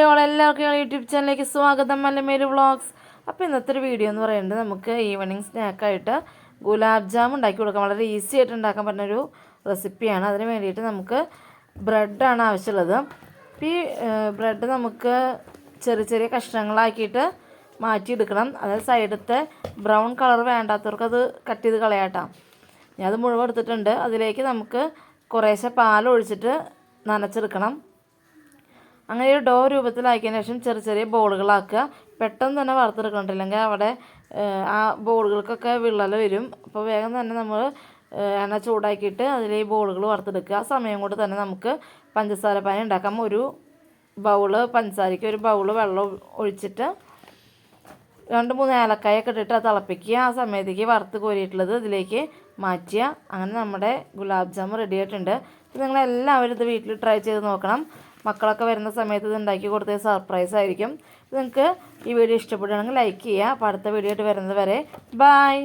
എല്ലാവർക്കും ഞങ്ങളുടെ യൂട്യൂബ് ചാനലിലേക്ക് സ്വാഗതം. മല്ലമേര് വ്ളോഗ്സ്. അപ്പോൾ ഇന്നത്തെ ഒരു വീഡിയോ എന്ന് പറയുന്നത് നമുക്ക് ഈവനിങ് സ്നാക്കായിട്ട് ഗുലാബ് ജാം ഉണ്ടാക്കി കൊടുക്കാം. വളരെ ഈസി ആയിട്ട് ഉണ്ടാക്കാൻ പറ്റുന്നൊരു റെസിപ്പിയാണ്. അതിന് വേണ്ടിയിട്ട് നമുക്ക് ബ്രെഡാണ് ആവശ്യമുള്ളത്. അപ്പോൾ ഈ ബ്രെഡ് നമുക്ക് ചെറിയ ചെറിയ കഷ്ണങ്ങളാക്കിയിട്ട് മാറ്റിയെടുക്കണം. അതായത് സൈഡത്തെ ബ്രൗൺ കളർ വേണ്ടാത്തവർക്ക് അത് കട്ട് ചെയ്ത് കളയാട്ടാം ഞാൻ അത് മുഴുവൻ എടുത്തിട്ടുണ്ട്. അതിലേക്ക് നമുക്ക് കുറേശ്ശെ പാലൊഴിച്ചിട്ട് നനച്ചെടുക്കണം. അങ്ങനെ ഒരു ഡോ രൂപത്തിലാക്കിയതിന് ശേഷം ചെറിയ ചെറിയ ബോളുകളാക്കുക. പെട്ടെന്ന് തന്നെ വറുത്തെടുക്കണം ഇല്ലെങ്കിൽ അവിടെ ആ ബോളുകൾക്കൊക്കെ വിള്ളൽ വരും. അപ്പോൾ വേഗം തന്നെ നമ്മൾ എണ്ണ ചൂടാക്കിയിട്ട് അതിൽ ഈ ബോളുകൾ വറുത്തെടുക്കുക. ആ സമയം കൊണ്ട് തന്നെ നമുക്ക് പഞ്ചസാര പാനി ഉണ്ടാക്കാം. ഒരു ബൗൾ പഞ്ചസാരയ്ക്ക് ഒരു ബൗൾ വെള്ളം ഒഴിച്ചിട്ട് രണ്ട് മൂന്ന് ഏലക്കായൊക്കെ ഇട്ടിട്ട് അത് തിളപ്പിക്കുക. ആ സമയത്തേക്ക് വറുത്ത് കോരിയിട്ടുള്ളത് ഇതിലേക്ക് മാറ്റുക. അങ്ങനെ നമ്മുടെ ഗുലാബ് ജാമുൻ റെഡി ആയിട്ടുണ്ട്. അപ്പോൾ നിങ്ങളെല്ലാവരും ഇത് വീട്ടിൽ ട്രൈ ചെയ്ത് നോക്കണം. മക്കളൊക്കെ വരുന്ന സമയത്ത് ഇത് ഉണ്ടാക്കി കൊടുത്തത് സർപ്രൈസ് ആയിരിക്കും. നിങ്ങൾക്ക് ഈ വീഡിയോ ഇഷ്ടപ്പെടുകയാണെങ്കിൽ ലൈക്ക് ചെയ്യുക. അപ്പോൾ അടുത്ത വീഡിയോ ആയിട്ട് വരുന്നത് വരെ ബായ്